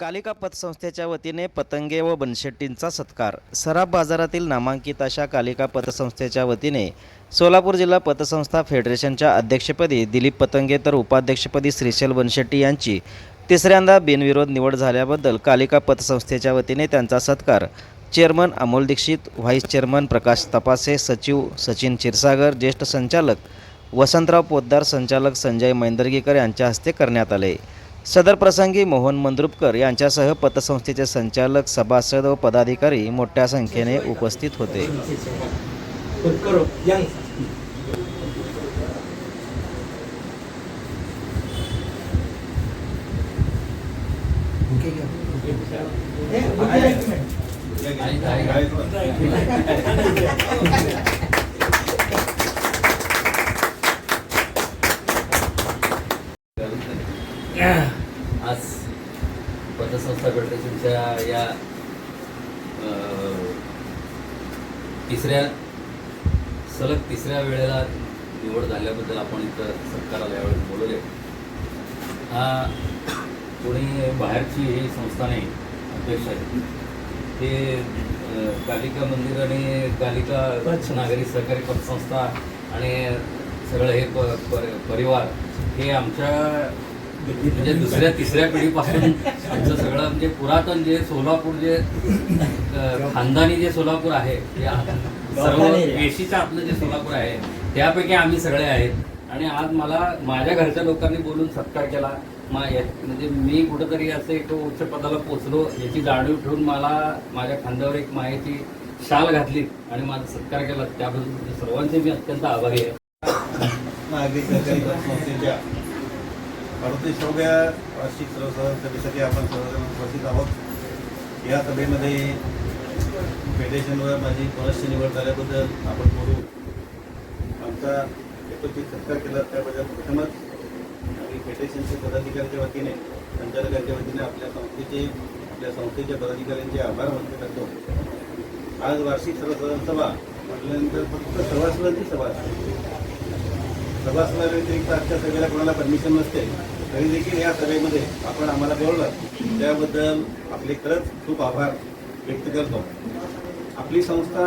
कालिका पतसंस्थेच्या वतीने पतंगे व बनशेट्टींचा सत्कार. सराफ बाजारातील नामांकित अशा कालिका पतसंस्थेच्या वतीने सोलापूर जिल्हा पतसंस्था फेडरेशनच्या अध्यक्षपदी दिलीप पतंगे तर उपाध्यक्षपदी श्रीशैल बनशेट्टी यांची तिसऱ्यांदा बिनविरोध निवड झाल्याबद्दल कालिका पतसंस्थेच्या वतीने त्यांचा सत्कार. Chairman Amol Dixit vice chairman Prakash Tapase सचिव सचिन क्षीरसागर ज्येष्ठ संचालक वसंतराव पोद्दार संचालक संजय मैंदर्गीकर यांच्या हस्ते करण्यात आले. सदर प्रसंगी मोहन मंद्रुपकर यांच्यासह पतसंस्थेचे संचालक सभासद व पदाधिकारी मोठ्या संख्येने उपस्थित होते. आज पतसंस्था फेडरेशनच्या या तिसऱ्या सलग तिसऱ्या वेळेला निवड झाल्याबद्दल आपण इथं सत्काराला यावेळी बोलवले. हा कोणी बाहेरची ही संस्था नाही अध्यक्ष आहे. ते कालिका मंदिर आणि कालिका नागरी सहकारी पतसंस्था आणि सगळं हे प पर- परिवार हे आमच्या म्हणजे दुसऱ्या तिसऱ्या पिढीपासून आमचं सगळं म्हणजे पुरातन जे सोलापूर जे खानदानी जे सोलापूर आहे ते सर्व पेशीचं आपलं जे सोलापूर आहे त्यापैकी आम्ही सगळे आहेत. आणि आज मला माझ्या घरच्या लोकांनी बोलून सत्कार केला. मा म्हणजे मी कुठंतरी असं एक उच्च पदाला पोचलो याची जाणीव ठेवून मला माझ्या खांद्यावर एक मायेची शाल घातली आणि माझा सत्कार केला. त्याबद्दल सर्वांचे मी अत्यंत आभारी आहे. नागरिक सहकारी वार्षिक सर्वसाधारण सभेसाठी आपण सर्वजण उपस्थित आहोत. या सभेमध्ये फेडरेशनवर माझी पुनश्च निवड झाल्याबद्दल आपण बोलू. आमचा एकत्रित सत्कार केला त्याबद्दल प्रथमच आणि फेडरेशनचे पदाधिकाऱ्यांच्या वतीने संचालकांच्या वतीने आपल्या संस्थेचे आपल्या संस्थेच्या पदाधिकाऱ्यांचे आभार व्यक्त करतो. आज वार्षिक सर्वसाधारण सभा म्हटल्यानंतर फक्त सभासदांची सभा सभासदाव्यतिरिक्त आजच्या सभेला कोणाला परमिशन नसते तरी देखील या सभेमध्ये आपण आम्हाला बोलवलं त्याबद्दल आपले खरंच खूप आभार व्यक्त करतो. आपली संस्था